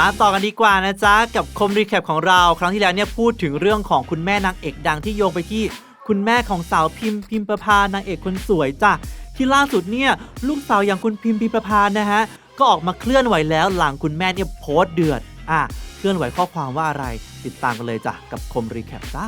มาต่อกันดีกว่านะจ๊ะ กับคมรีแคปของเรา ครั้งที่แล้วเนี่ยพูดถึงเรื่องของคุณแม่นางเอกดังที่โยงไปที่ คุณแม่ของสาวพิมพ์พิมประพานางเอกคนสวยจ้ะที่ล่าสุดเนี่ยลูกสาวอย่างคุณพิมพ์พิมประพานะฮะก็ออกมาเคลื่อนไหวแล้วหลังคุณแม่เนี่ยโพสต์เดือดอะเคลื่อนไหวข้อความว่าอะไรติดตามกันเลยจ้ะกับคมรีแคปจ้า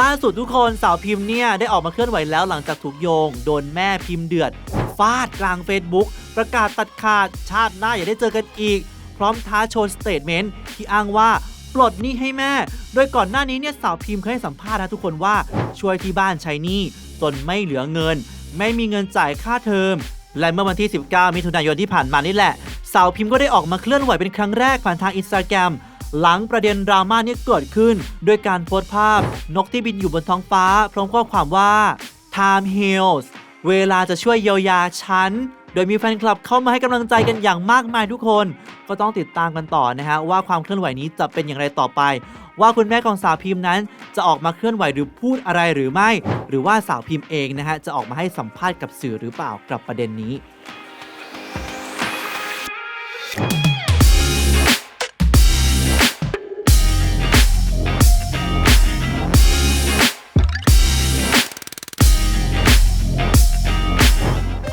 ล่าสุดทุกคนสาวพิมพ์เนี่ยได้ออกมาเคลื่อนไหวแล้วหลังจากถูกโยง โดนแม่พิมพ์เดือดฟาดกลาง Facebook ประกาศตัดขาดชาติหน้าอย่าได้เจอกันอีก พร้อมท้าโชว์สเตทเมนต์ที่อ้างว่าปลดหนี้ให้แม่ โดยก่อนหน้านี้เนี่ยสาวพิมเคยให้สัมภาษณ์นะทุกคนว่าช่วยที่บ้านใช้หนี้จนไม่เหลือเงิน ไม่มีเงินจ่ายค่าเทอม และเมื่อวันที่ 19 มิถุนายนที่ผ่านมานี่แหละ สาวพิมพ์ก็ได้ออกมาเคลื่อนไหวเป็นครั้งแรกผ่านทางอินสตาแกรมหลังประเด็นดราม่านี้เกิดขึ้นด้วยการโพสต์ภาพ นกที่บินอยู่บนท้องฟ้า พร้อมข้อความว่า time heals เวลาจะช่วยเยียวยาฉัน โดยมีแฟนคลับเข้ามาให้กำลังใจกันอย่างมากมายทุกคน ก็ต้องติดตามกันต่อนะฮะว่าความเคลื่อนไหวนี้จะเป็นอย่างไรต่อไป ว่าคุณแม่ของสาวพิมพ์นั้น จะออกมาเคลื่อนไหวหรือพูดอะไรหรือไม่ หรือว่าสาวพิมพ์เองนะฮะจะออกมาให้สัมภาษณ์กับสื่อหรือเปล่ากับประเด็นนี้